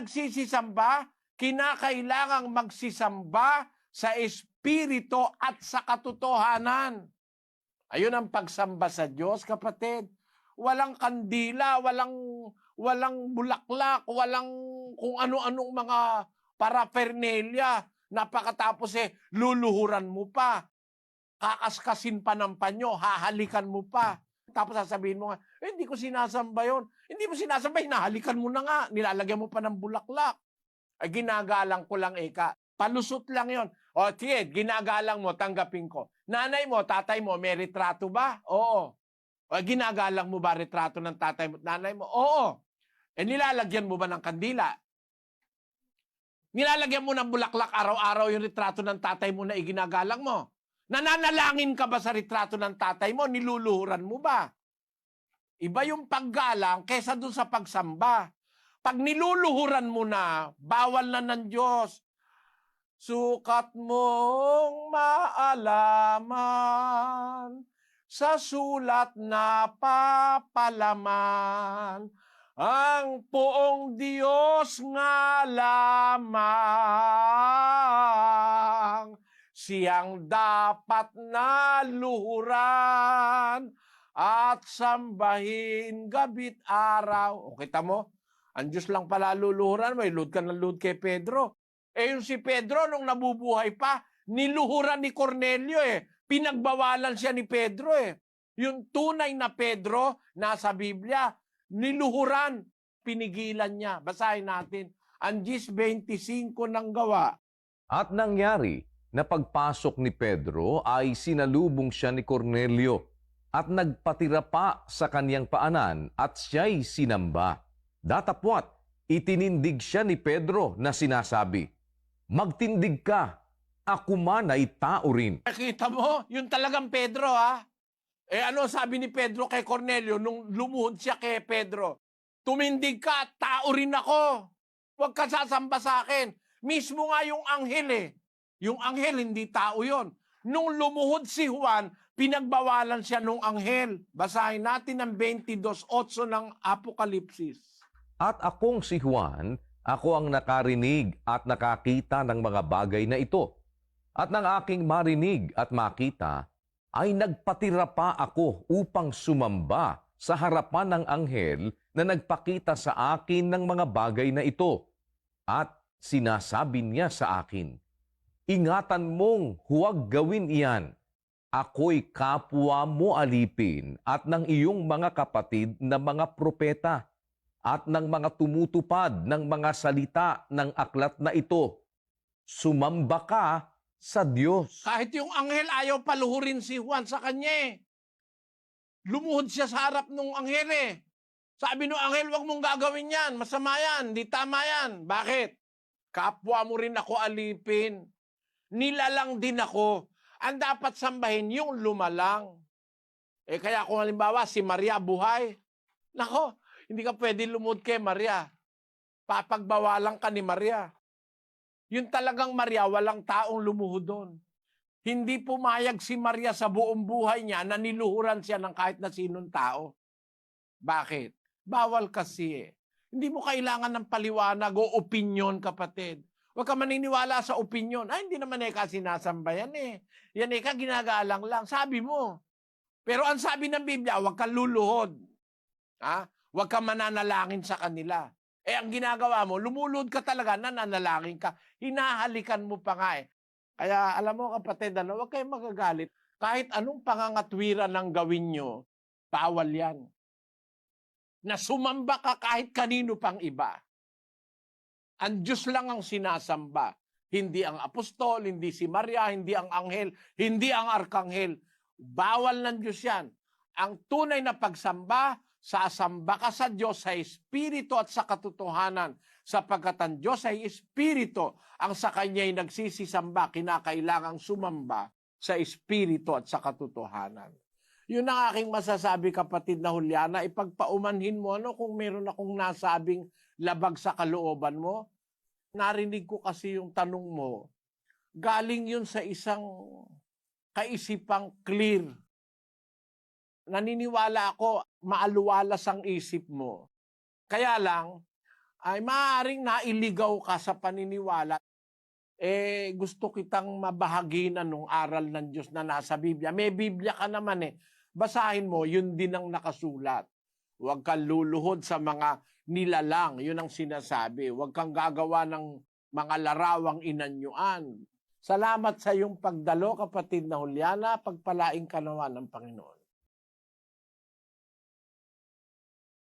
Nagsisisamba, kinakailangang magsisamba sa espiritu at sa katotohanan. Ayun ang pagsamba sa Diyos, kapatid. Walang kandila, walang walang bulaklak, walang kung ano-anong mga paraphernalia. Napakatapos eh, luluhuran mo pa. Kakaskasin pa ng panyo, hahalikan mo pa. Tapos sasabihin mo nga, eh, hindi ko sinasamba yon. Hindi mo sinasamba, hinahalikan mo na nga. Nilalagyan mo pa ng bulaklak. Ay, ginagalang ko lang, Eka. Palusot lang yon. O, sige, ginagalang mo, tanggapin ko. Nanay mo, tatay mo, may retrato ba? Oo. O, ginagalang mo ba retrato ng tatay mo nanay mo? Oo. Eh, nilalagyan mo ba ng kandila? Nilalagyan mo ng bulaklak araw-araw yung retrato ng tatay mo na iginagalang mo? Nananalangin ka ba sa retrato ng tatay mo? Niluluhuran mo ba? Iba yung paggalang kesa dun sa pagsamba. Pag niluluhuran mo na, bawal na ng Diyos. Sukat mong maalaman sa sulat na papalaman ang poong Diyos nga lamang siyang dapat na luhuran at sambahin gabit araw. O kita mo, ang Diyos lang pala luluhuran, may load ka ng load kay Pedro. Eh yung si Pedro, nung nabubuhay pa, niluhuran ni Cornelio eh. Pinagbawalan siya ni Pedro eh. Yung tunay na Pedro, nasa Biblia, niluhuran, pinigilan niya. Basahin natin. Ang 25 ng gawa. At nangyari na pagpasok ni Pedro ay sinalubong siya ni Cornelio at nagpatira pa sa kaniyang paanan at siya'y sinamba. Datapwat, itinindig siya ni Pedro na sinasabi, Magtindig ka, ako man ay tao rin. Nakita mo, yung talagang Pedro ha. Eh ano sabi ni Pedro kay Cornelio nung lumuhod siya kay Pedro? Tumindig ka, tao rin ako. Huwag ka sasamba sa akin. Mismo nga yung anghel eh. Yung anghel, hindi tao yon. Nung lumuhod si Juan, pinagbawalan siya nung anghel. Basahin natin ang 22.8 ng Apokalipsis. At akong si Juan, ako ang nakarinig at nakakita ng mga bagay na ito. At ng aking marinig at makita, ay nagpatira pa ako upang sumamba sa harapan ng anghel na nagpakita sa akin ng mga bagay na ito. At sinasabi niya sa akin, Ingatan mong huwag gawin iyan. Ako'y kapwa mo alipin at ng iyong mga kapatid na mga propeta at ng mga tumutupad ng mga salita ng aklat na ito. Sumamba ka sa Diyos. Kahit yung anghel ayaw paluhurin si Juan sa kanya eh. Lumuhod siya sa harap ng anghel eh. Sabi ng anghel, wag mong gagawin yan. Masama yan. Di tama yan. Bakit? Kapwa mo rin ako alipin. Nilalang din ako. Ang dapat sambahin yung lumalang. Eh kaya kung halimbawa si Maria buhay, nako, hindi ka pwede lumod kay Maria. Papagbawalan ka ni Maria. Yung talagang Maria, walang taong lumuhod doon. Hindi pumayag si Maria sa buong buhay niya na niluhuran siya ng kahit na sinong tao. Bakit? Bawal kasi eh. Hindi mo kailangan ng paliwanag o opinion, kapatid. Huwag ka maniniwala sa opinion. Ay, hindi naman eka sinasamba yan eh. Yan eka ginagalang lang. Sabi mo. Pero ang sabi ng Biblia, huwag kang luluhod. Ha? Huwag kang mananalangin sa kanila. Eh, ang ginagawa mo, lumulod ka talaga, nananalangin ka. Hinahalikan mo pa nga eh. Kaya alam mo kapatid, ano, huwag kayong magagalit. Kahit anong pangangatwiran ng gawin nyo, bawal yan. Na sumamba ka kahit kanino pang iba. Ang Diyos lang ang sinasamba. Hindi ang apostol, hindi si Maria, hindi ang anghel, hindi ang arkanghel. Bawal ng Diyos yan. Ang tunay na pagsamba, sasamba ka sa Diyos sa Espiritu at sa katotohanan sapagkat ang Diyos ay Espiritu. Ang sa Kanya'y nagsisisamba, kinakailangang sumamba sa Espiritu at sa katotohanan. Yun ang aking masasabi kapatid na Juliana, ipagpaumanhin mo ano kung meron akong nasabing labag sa kalooban mo. Narinig ko kasi yung tanong mo. Galing yun sa isang kaisipang clear. Naniniwala ako, maaluwalas ang isip mo. Kaya lang, ay maaaring nailigaw ka sa paniniwala, eh gusto kitang mabahaginan ng aral ng Diyos na nasa Biblia. May Biblia ka naman eh. Basahin mo, yun din ang nakasulat. Huwag kang luluhod sa mga nilalang. Yun ang sinasabi. Huwag kang gagawa ng mga larawang inanyuan. Salamat sa iyong pagdalo, kapatid na Juliana. Pagpalaing kanawa ng Panginoon.